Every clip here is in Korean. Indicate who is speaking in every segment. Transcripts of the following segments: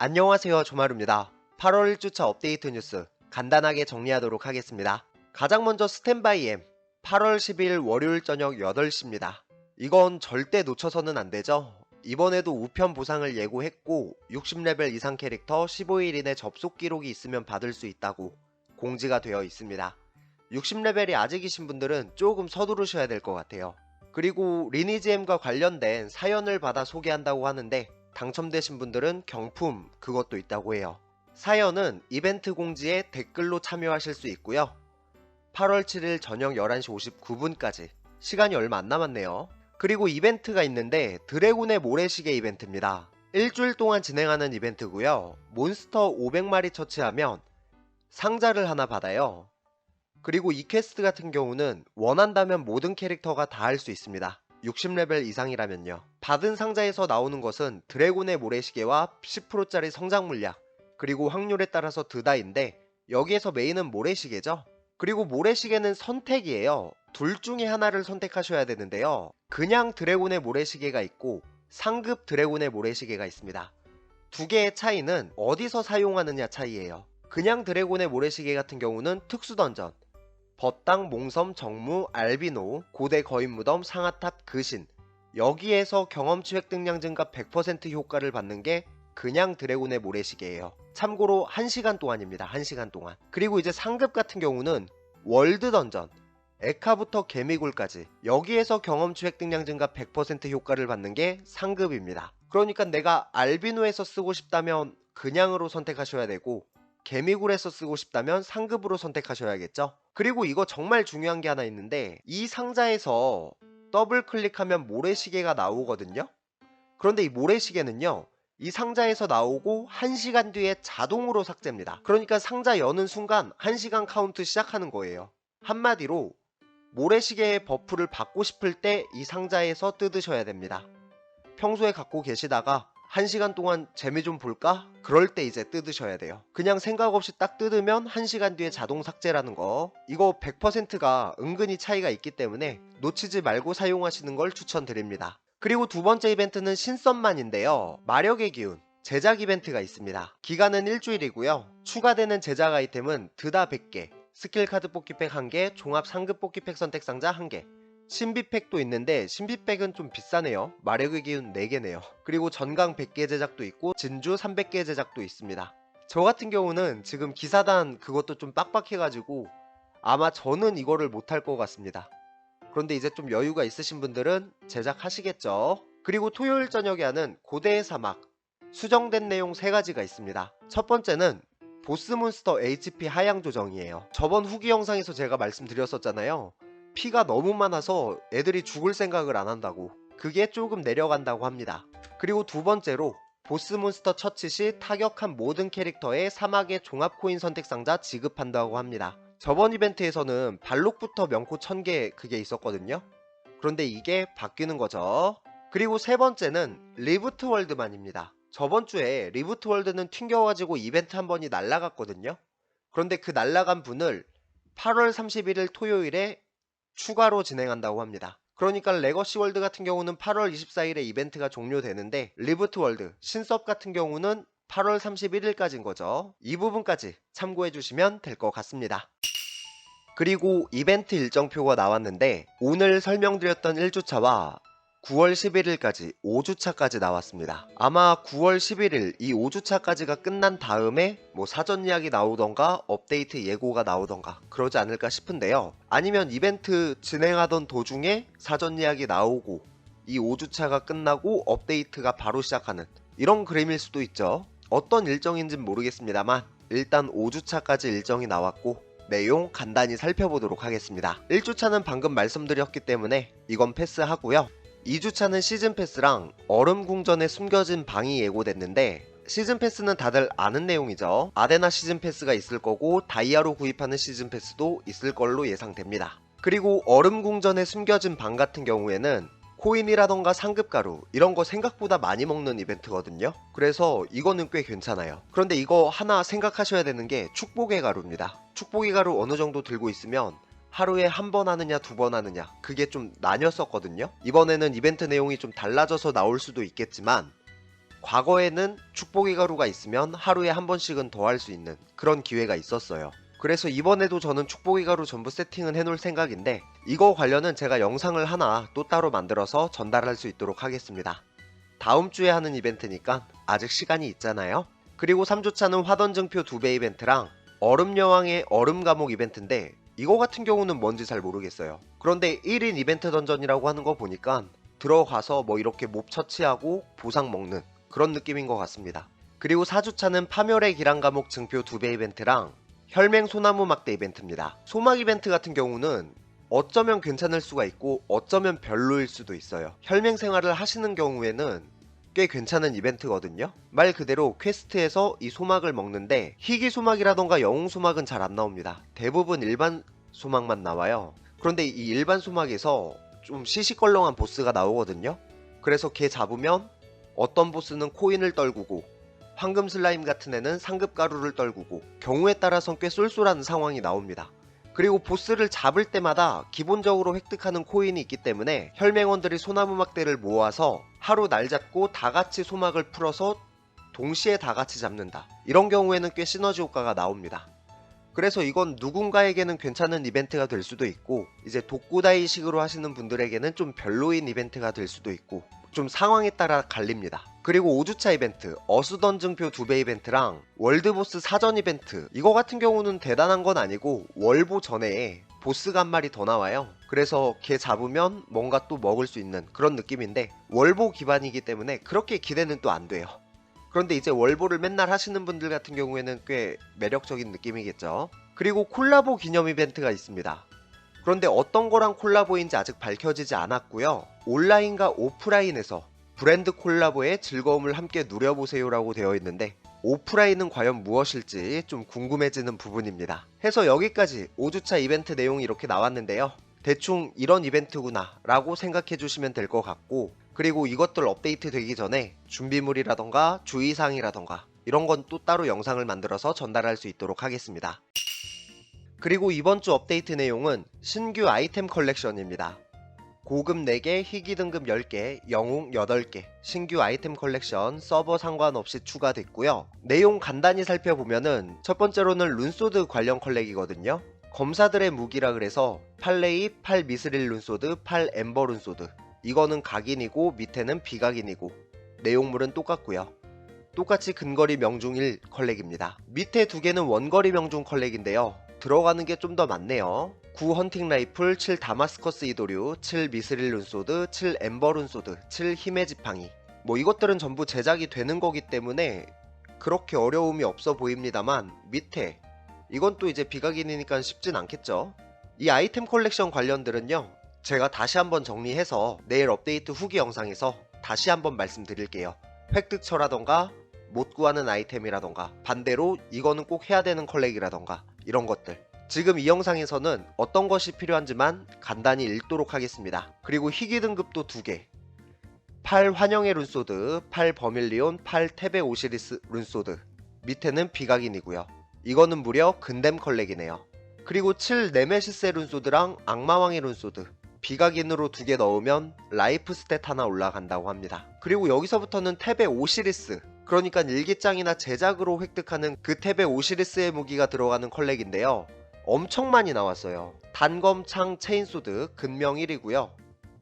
Speaker 1: 안녕하세요 조마루입니다. 8월 1주차 업데이트 뉴스 간단하게 정리하도록 하겠습니다. 가장 먼저 스탠바이 M 8월 10일 월요일 저녁 8시입니다. 이건 절대 놓쳐서는 안 되죠. 이번에도 우편 보상을 예고했고 60레벨 이상 캐릭터 15일 이내 접속 기록이 있으면 받을 수 있다고 공지가 되어 있습니다. 60레벨이 아직이신 분들은 조금 서두르셔야 될 것 같아요. 그리고 리니지엠과 관련된 사연을 받아 소개한다고 하는데 당첨되신 분들은 경품 그것도 있다고 해요. 사연은 이벤트 공지에 댓글로 참여하실 수 있고요. 8월 7일 저녁 11시 59분까지 시간이 얼마 안 남았네요. 그리고 이벤트가 있는데 드래곤의 모래시계 이벤트입니다. 일주일 동안 진행하는 이벤트고요. 몬스터 500마리 처치하면 상자를 하나 받아요. 그리고 이 퀘스트 같은 경우는 원한다면 모든 캐릭터가 다 할 수 있습니다. 60레벨 이상이라면요. 받은 상자에서 나오는 것은 드래곤의 모래시계와 10%짜리 성장 물약, 그리고 확률에 따라서 드다인데 여기에서 메인은 모래시계죠. 그리고 모래시계는 선택이에요. 둘 중에 하나를 선택하셔야 되는데요. 그냥 드래곤의 모래시계가 있고 상급 드래곤의 모래시계가 있습니다. 두 개의 차이는 어디서 사용하느냐 차이예요. 그냥 드래곤의 모래시계 같은 경우는 특수 던전, 벗당, 몽섬, 정무, 알비노, 고대 거인 무덤, 상하탑, 그신 여기에서 경험치 획득 량 증가 100% 효과를 받는 게 그냥 드래곤의 모래시계예요. 참고로 1시간 동안입니다. 1시간 동안. 그리고 이제 상급 같은 경우는 월드 던전, 에카부터 개미굴까지 여기에서 경험치 획득량 증가 100% 효과를 받는 게 상급입니다. 그러니까 내가 알비노에서 쓰고 싶다면 그냥으로 선택하셔야 되고 개미굴에서 쓰고 싶다면 상급으로 선택하셔야겠죠. 그리고 이거 정말 중요한 게 하나 있는데 이 상자에서 더블 클릭하면 모래시계가 나오거든요. 그런데 이 모래시계는요. 이 상자에서 나오고 1시간 뒤에 자동으로 삭제입니다. 그러니까 상자 여는 순간 1시간 카운트 시작하는 거예요. 한마디로 모래시계의 버프를 받고 싶을 때 이 상자에서 뜯으셔야 됩니다. 평소에 갖고 계시다가 1시간 동안 재미 좀 볼까? 그럴 때 이제 뜯으셔야 돼요. 그냥 생각 없이 딱 뜯으면 1시간 뒤에 자동 삭제라는 거. 이거 100%가 은근히 차이가 있기 때문에 놓치지 말고 사용하시는 걸 추천드립니다. 그리고 두 번째 이벤트는 신썸만인데요. 마력의 기운. 제작 이벤트가 있습니다. 기간은 일주일이고요. 추가되는 제작 아이템은 드다 100개, 스킬 카드 뽑기팩 1개, 종합 상급 뽑기팩 선택 상자 1개, 신비팩도 있는데 신비팩은 좀 비싸네요. 마력의 기운 4개네요. 그리고 전강 100개 제작도 있고 진주 300개 제작도 있습니다. 저 같은 경우는 지금 기사단 그것도 좀 빡빡해가지고 아마 저는 이거를 못할 것 같습니다. 그런데 이제 좀 여유가 있으신 분들은 제작하시겠죠. 그리고 토요일 저녁에 하는 고대의 사막 수정된 내용 3가지가 있습니다. 첫 번째는 보스몬스터 HP 하향 조정이에요. 저번 후기 영상에서 제가 말씀드렸었잖아요. 피가 너무 많아서 애들이 죽을 생각을 안 한다고. 그게 조금 내려간다고 합니다. 그리고 두 번째로 보스몬스터 처치 시 타격한 모든 캐릭터의 사막의 종합 코인 선택 상자 지급한다고 합니다. 저번 이벤트에서는 발록부터 명코 1000개 그게 있었거든요. 그런데 이게 바뀌는 거죠. 그리고 세 번째는 리부트 월드만입니다. 저번 주에 리부트 월드는 튕겨가지고 이벤트 한 번이 날라갔거든요. 그런데 그 날라간 분을 8월 31일 토요일에 추가로 진행한다고 합니다. 그러니까 레거시 월드 같은 경우는 8월 24일에 이벤트가 종료되는데 리부트 월드, 신섭 같은 경우는 8월 31일까지인 거죠. 이 부분까지 참고해 주시면 될 것 같습니다. 그리고 이벤트 일정표가 나왔는데 오늘 설명드렸던 1주차와 9월 11일까지 5주차까지 나왔습니다. 아마 9월 11일 이 5주차까지가 끝난 다음에 뭐 사전 예약이 나오던가 업데이트 예고가 나오던가 그러지 않을까 싶은데요. 아니면 이벤트 진행하던 도중에 사전 예약이 나오고 이 5주차가 끝나고 업데이트가 바로 시작하는 이런 그림일 수도 있죠. 어떤 일정인진 모르겠습니다만 일단 5주차까지 일정이 나왔고 내용 간단히 살펴보도록 하겠습니다. 1주차는 방금 말씀드렸기 때문에 이건 패스하고요. 2주차는 시즌 패스랑 얼음 궁전에 숨겨진 방이 예고됐는데 시즌 패스는 다들 아는 내용이죠. 아데나 시즌 패스가 있을 거고 다이아로 구입하는 시즌 패스도 있을 걸로 예상됩니다. 그리고 얼음 궁전에 숨겨진 방 같은 경우에는 코인이라던가 상급 가루 이런 거 생각보다 많이 먹는 이벤트거든요. 그래서 이거는 꽤 괜찮아요. 그런데 이거 하나 생각하셔야 되는 게 축복의 가루입니다. 축복의 가루 어느 정도 들고 있으면 하루에 한 번 하느냐 두 번 하느냐 그게 좀 나뉘었었거든요 이번에는 이벤트 내용이 좀 달라져서 나올 수도 있겠지만 과거에는 축복의 가루가 있으면 하루에 한 번씩은 더 할 수 있는 그런 기회가 있었어요. 그래서 이번에도 저는 축복의 가루 전부 세팅은 해놓을 생각인데 이거 관련은 제가 영상을 하나 또 따로 만들어서 전달할 수 있도록 하겠습니다. 다음 주에 하는 이벤트니까 아직 시간이 있잖아요. 그리고 3주차는 화던 증표 2배 이벤트랑 얼음 여왕의 얼음 감옥 이벤트인데 이거 같은 경우는 뭔지 잘 모르겠어요. 그런데 1인 이벤트 던전이라고 하는 거 보니까 들어가서 뭐 이렇게 몹 처치하고 보상 먹는 그런 느낌인 것 같습니다. 그리고 4주차는 파멸의 기란 감옥 증표 2배 이벤트랑 혈맹 소나무 막대 이벤트입니다. 소막 이벤트 같은 경우는 어쩌면 괜찮을 수가 있고 어쩌면 별로일 수도 있어요. 혈맹 생활을 하시는 경우에는 꽤 괜찮은 이벤트거든요. 말 그대로 퀘스트에서 이 소막을 먹는데 희귀 소막이라던가 영웅 소막은 잘 안 나옵니다. 대부분 일반 소막만 나와요. 그런데 이 일반 소막에서 좀 시시껄렁한 보스가 나오거든요. 그래서 걔 잡으면 어떤 보스는 코인을 떨구고 황금 슬라임 같은 애는 상급 가루를 떨구고 경우에 따라선 꽤 쏠쏠한 상황이 나옵니다. 그리고 보스를 잡을 때마다 기본적으로 획득하는 코인이 있기 때문에 혈맹원들이 소나무 막대를 모아서 하루 날 잡고 다 같이 소막을 풀어서 동시에 다 같이 잡는다. 이런 경우에는 꽤 시너지 효과가 나옵니다. 그래서 이건 누군가에게는 괜찮은 이벤트가 될 수도 있고 이제 독구다이식으로 하시는 분들에게는 좀 별로인 이벤트가 될 수도 있고 좀 상황에 따라 갈립니다. 그리고 5주차 이벤트 어수던 증표 2배 이벤트랑 월드보스 사전 이벤트 이거 같은 경우는 대단한 건 아니고 월보 전에 보스가 한 마리 더 나와요. 그래서 걔 잡으면 뭔가 또 먹을 수 있는 그런 느낌인데 월보 기반이기 때문에 그렇게 기대는 또 안 돼요. 그런데 이제 월보를 맨날 하시는 분들 같은 경우에는 꽤 매력적인 느낌이겠죠. 그리고 콜라보 기념 이벤트가 있습니다. 그런데 어떤 거랑 콜라보인지 아직 밝혀지지 않았고요. 온라인과 오프라인에서 브랜드 콜라보의 즐거움을 함께 누려보세요라고 되어 있는데 오프라인은 과연 무엇일지 좀 궁금해지는 부분입니다. 해서 여기까지 5주차 이벤트 내용이 이렇게 나왔는데요. 대충 이런 이벤트구나 라고 생각해 주시면 될 것 같고 그리고 이것들 업데이트 되기 전에 준비물이라던가 주의사항이라던가 이런 건 또 따로 영상을 만들어서 전달할 수 있도록 하겠습니다. 그리고 이번 주 업데이트 내용은 신규 아이템 컬렉션입니다. 고급 4개, 희귀 등급 10개, 영웅 8개, 신규 아이템 컬렉션 서버 상관없이 추가됐고요. 내용 간단히 살펴보면은 첫 번째로는 룬소드 관련 컬렉이거든요. 검사들의 무기라 그래서 팔레이, 팔 미스릴 룬소드, 팔 엠버 룬소드. 이거는 각인이고 밑에는 비각인이고 내용물은 똑같고요. 똑같이 근거리 명중 1 컬렉입니다. 밑에 두 개는 원거리 명중 컬렉인데요. 들어가는 게 좀 더 많네요. 9 헌팅 라이플, 7 다마스커스 이도류, 7 미스릴 룬소드, 7 엠버 룬소드, 7 힘의 지팡이. 뭐 이것들은 전부 제작이 되는 거기 때문에 그렇게 어려움이 없어 보입니다만 밑에 이건 또 이제 비각인이니까 쉽진 않겠죠. 이 아이템 컬렉션 관련들은요. 제가 다시 한번 정리해서 내일 업데이트 후기 영상에서 다시 한번 말씀드릴게요. 획득처라던가 못 구하는 아이템이라던가 반대로 이거는 꼭 해야 되는 컬렉이라던가 이런 것들 지금 이 영상에서는 어떤 것이 필요한지만 간단히 읽도록 하겠습니다. 그리고 희귀 등급도 2개 8 환영의 룬소드, 8 버밀리온, 8 테베 오시리스 룬소드 밑에는 비각인이고요. 이거는 무려 근댐 컬렉이네요. 그리고 7 네메시스 룬소드랑 악마왕의 룬소드 비각인으로 두 개 넣으면 라이프 스탯 하나 올라간다고 합니다. 그리고 여기서부터는 탭의 오시리스 그러니까 일기장이나 제작으로 획득하는 그 탭의 오시리스의 무기가 들어가는 컬렉인데요. 엄청 많이 나왔어요. 단검 창 체인소드 근명 1이고요.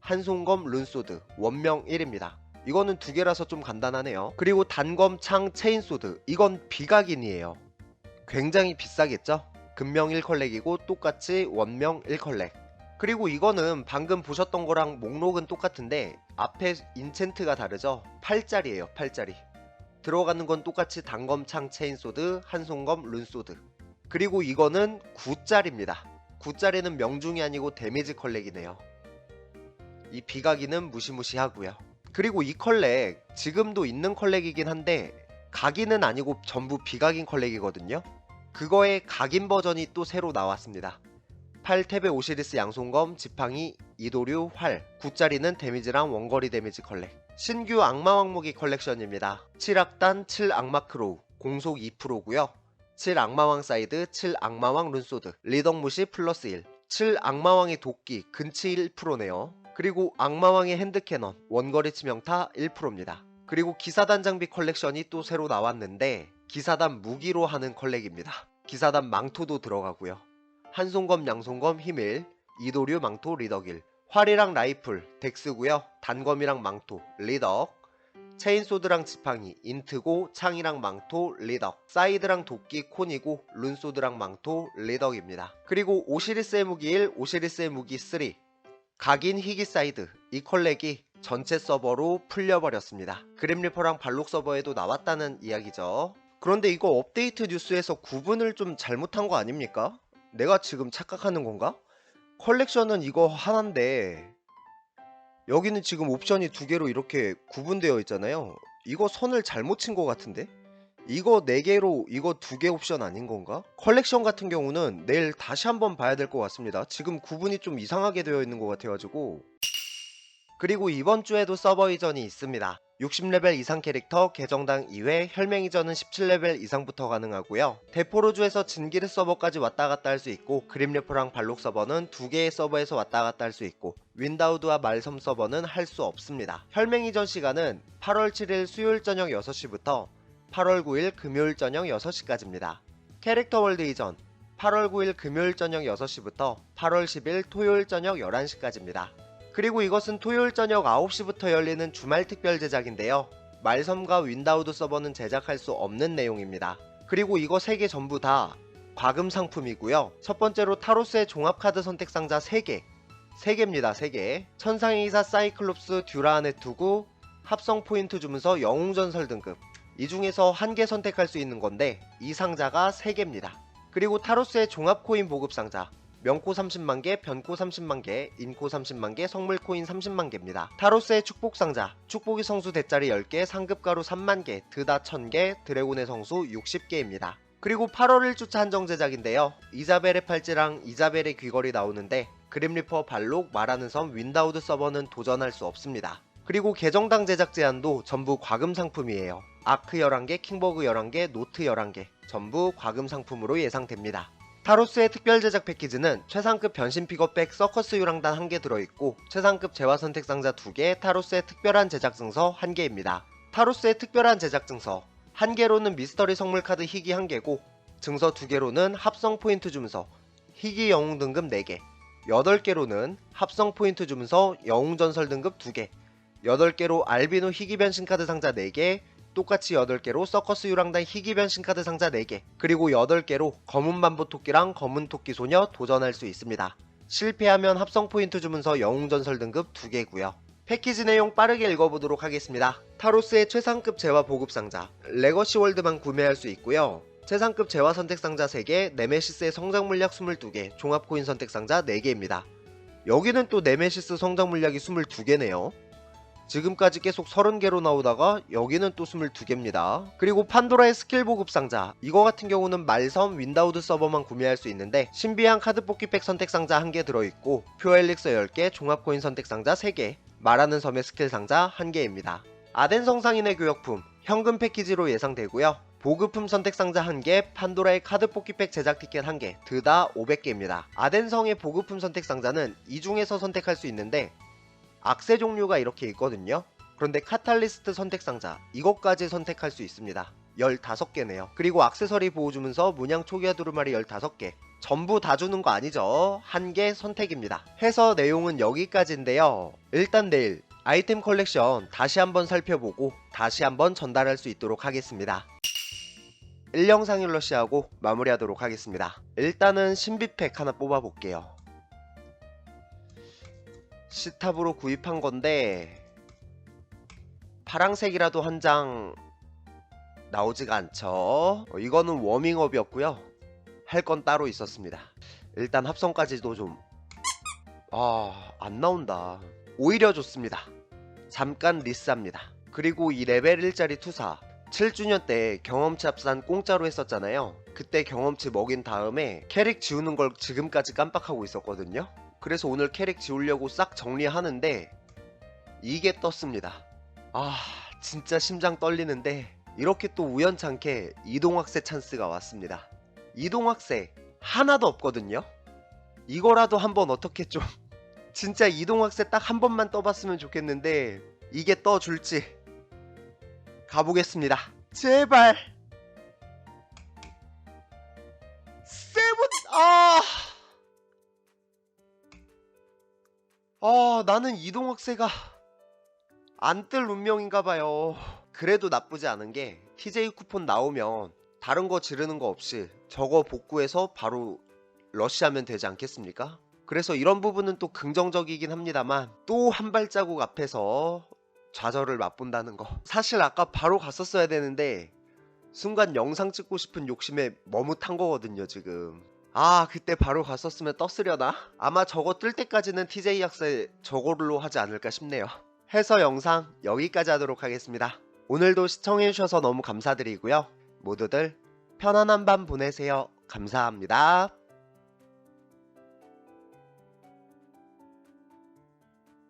Speaker 1: 한송검 룬소드 원명 1입니다. 이거는 두 개라서 좀 간단하네요. 그리고 단검 창 체인소드 이건 비각인이에요. 굉장히 비싸겠죠? 근명 1컬렉이고 똑같이 원명 1컬렉. 그리고 이거는 방금 보셨던 거랑 목록은 똑같은데 앞에 인챈트가 다르죠? 8짜리예요 8짜리. 들어가는 건 똑같이 단검창 체인소드, 한송검 룬소드. 그리고 이거는 9짜리입니다. 9짜리는 명중이 아니고 데미지 컬렉이네요. 이 비각이는 무시무시하고요. 그리고 이 컬렉 지금도 있는 컬렉이긴 한데 각인은 아니고 전부 비각인 컬렉이거든요. 그거의 각인 버전이 또 새로 나왔습니다. 8탭의 오시리스 양손검, 지팡이, 이도류, 활 9짜리는 데미지랑 원거리 데미지 컬렉 신규 악마 왕무기 컬렉션입니다. 7악단 7 악마 크로우 공속 2%고요. 7 악마왕 사이드 7 악마왕 룬소드 리덕 무시 플러스 1 7 악마왕의 도끼 근치 1%네요. 그리고 악마왕의 핸드캐넌 원거리 치명타 1%입니다. 그리고 기사단 장비 컬렉션이 또 새로 나왔는데 기사단 무기로 하는 컬렉입니다. 기사단 망토도 들어가고요. 한송검, 양송검, 히밀, 이도류 망토, 리덕일, 활이랑 라이플, 덱스고요. 단검이랑 망토, 리덕, 체인소드랑 지팡이, 인트고, 창이랑 망토, 리덕, 사이드랑 도끼, 콘이고, 룬소드랑 망토, 리덕입니다. 그리고 오시리스의 무기 1, 오시리스의 무기 3, 각인 희귀 사이드, 이 컬렉이 전체 서버로 풀려버렸습니다. 그림리퍼랑 발록 서버에도 나왔다는 이야기죠. 그런데 이거 업데이트 뉴스에서 구분을 좀 잘못한 거 아닙니까? 내가 지금 착각하는 건가? 컬렉션은 이거 하나인데 여기는 지금 옵션이 두 개로 이렇게 구분되어 있잖아요. 이거 선을 잘못 친 것 같은데? 이거 4개로 이거 두개 옵션 아닌 건가? 컬렉션 같은 경우는 내일 다시 한번 봐야 될 것 같습니다. 지금 구분이 좀 이상하게 되어 있는 것 같아가지고 그리고 이번 주에도 서버 이전이 있습니다. 60레벨 이상 캐릭터 계정당 2회, 혈맹 이전은 17레벨 이상부터 가능하고요. 대포로주에서 진기르 서버까지 왔다 갔다 할 수 있고 그림레퍼랑 발록 서버는 두 개의 서버에서 왔다 갔다 할 수 있고 윈다우드와 말섬 서버는 할 수 없습니다. 혈맹 이전 시간은 8월 7일 수요일 저녁 6시부터 8월 9일 금요일 저녁 6시까지입니다. 캐릭터 월드 이전 8월 9일 금요일 저녁 6시부터 8월 10일 토요일 저녁 11시까지입니다. 그리고 이것은 토요일 저녁 9시부터 열리는 주말 특별 제작인데요. 말섬과 윈다우드 서버는 제작할 수 없는 내용입니다. 그리고 이거 3개 전부 다 과금 상품이고요. 첫 번째로 타로스의 종합카드 선택 상자 3개. 3개입니다. 3개. 천상의 기사 사이클롭스 듀라한의 투구 합성 포인트 주문서 영웅전설 등급. 이 중에서 한 개 선택할 수 있는 건데 이 상자가 3개입니다. 그리고 타로스의 종합 코인 보급 상자 명코 30만 개, 변코 30만 개, 인코 30만 개, 성물 코인 30만 개입니다. 타로스의 축복 상자, 축복의 성수 대짜리 10개, 상급 가루 3만 개, 드다 1000개, 드래곤의 성수 60개입니다. 그리고 8월 1주차 한정 제작인데요. 이자벨의 팔찌랑 이자벨의 귀걸이 나오는데 그림리퍼 발록 말하는 섬 윈다우드 서버는 도전할 수 없습니다. 그리고 계정당 제작 제한도 전부 과금 상품이에요. 아크 11개, 킹버그 11개, 노트 11개 전부 과금 상품으로 예상됩니다. 타로스의 특별 제작 패키지는 최상급 변신 픽업백 서커스 유랑단 1개 들어있고 최상급 재화 선택 상자 2개, 타로스의 특별한 제작 증서 1개입니다. 타로스의 특별한 제작 증서. 1개로는 미스터리 성물 카드 희귀 1개고 증서 2개로는 합성 포인트 주문서 희귀 영웅 등급 4개. 8개로는 합성 포인트 주문서 영웅 전설 등급 2개. 8개로 알비노 희귀 변신 카드 상자 4개 똑같이 8개로 서커스 유랑단 희귀 변신 카드 상자 4개 그리고 8개로 검은 만보 토끼랑 검은 토끼 소녀 도전할 수 있습니다. 실패하면 합성 포인트 주문서 영웅 전설 등급 2개고요. 패키지 내용 빠르게 읽어보도록 하겠습니다. 타로스의 최상급 재화 보급 상자 레거시 월드만 구매할 수 있고요. 최상급 재화 선택 상자 3개, 네메시스의 성장 물약 22개, 종합 코인 선택 상자 4개입니다. 여기는 또 네메시스 성장 물약이 22개네요. 지금까지 계속 30개로 나오다가 여기는 또 22개입니다. 그리고 판도라의 스킬 보급 상자 이거 같은 경우는 말섬 윈다우드 서버만 구매할 수 있는데 신비한 카드 뽑기 팩 선택 상자 1개 들어있고 퓨어엘릭서 10개 종합 코인 선택 상자 3개 말하는 섬의 스킬 상자 1개입니다. 아덴 성상인의 교역품 현금 패키지로 예상되고요. 보급품 선택 상자 1개, 판도라의 카드 뽑기팩 제작 티켓 1개, 드다 500개입니다. 아덴성의 보급품 선택 상자는 이 중에서 선택할 수 있는데 악세 종류가 이렇게 있거든요. 그런데 카탈리스트 선택 상자 이것까지 선택할 수 있습니다. 15개네요. 그리고 악세서리 보호 주문서 문양 초기화 두루마리 15개. 전부 다 주는 거 아니죠. 한 개 선택입니다. 해서 내용은 여기까지인데요. 일단 내일 아이템 컬렉션 다시 한번 살펴보고 다시 한번 전달할 수 있도록 하겠습니다. 1영상 율러시하고 마무리하도록 하겠습니다. 일단은 신비팩 하나 뽑아볼게요. 시탑으로 구입한 건데 파랑색이라도 한 장 나오지가 않죠. 어, 이거는 워밍업이었고요. 할 건 따로 있었습니다. 일단 합성까지도 좀 아, 안 나온다. 오히려 좋습니다. 잠깐 리스합니다. 그리고 이 레벨 1짜리 투사 7주년 때 경험치 합산 공짜로 했었잖아요. 그때 경험치 먹인 다음에 캐릭 지우는 걸 지금까지 깜빡하고 있었거든요. 그래서 오늘 캐릭 지우려고 싹 정리하는데 이게 떴습니다. 아 진짜 심장 떨리는데 이렇게 또 우연찮게 이동학세 찬스가 왔습니다. 이동학세 하나도 없거든요. 이거라도 한번 어떻게 좀 진짜 이동학세 딱 한 번만 떠봤으면 좋겠는데 이게 떠줄지 가보겠습니다. 제발. 세븐 아. 아, 나는 이동학세가 안 뜰 운명인가 봐요. 그래도 나쁘지 않은 게 TJ 쿠폰 나오면 다른 거 지르는 거 없이 저거 복구해서 바로 러시하면 되지 않겠습니까? 그래서 이런 부분은 또 긍정적이긴 합니다만 또 한 발자국 앞에서 좌절을 맛본다는 거. 사실 아까 바로 갔었어야 되는데 순간 영상 찍고 싶은 욕심에 머뭇한 거거든요, 지금. 아, 그때 바로 갔었으면 떴으려나? 아마 저거 뜰 때까지는 TJ 약세 저걸로 하지 않을까 싶네요. 해서 영상 여기까지 하도록 하겠습니다. 오늘도 시청해주셔서 너무 감사드리고요. 모두들 편안한 밤 보내세요. 감사합니다.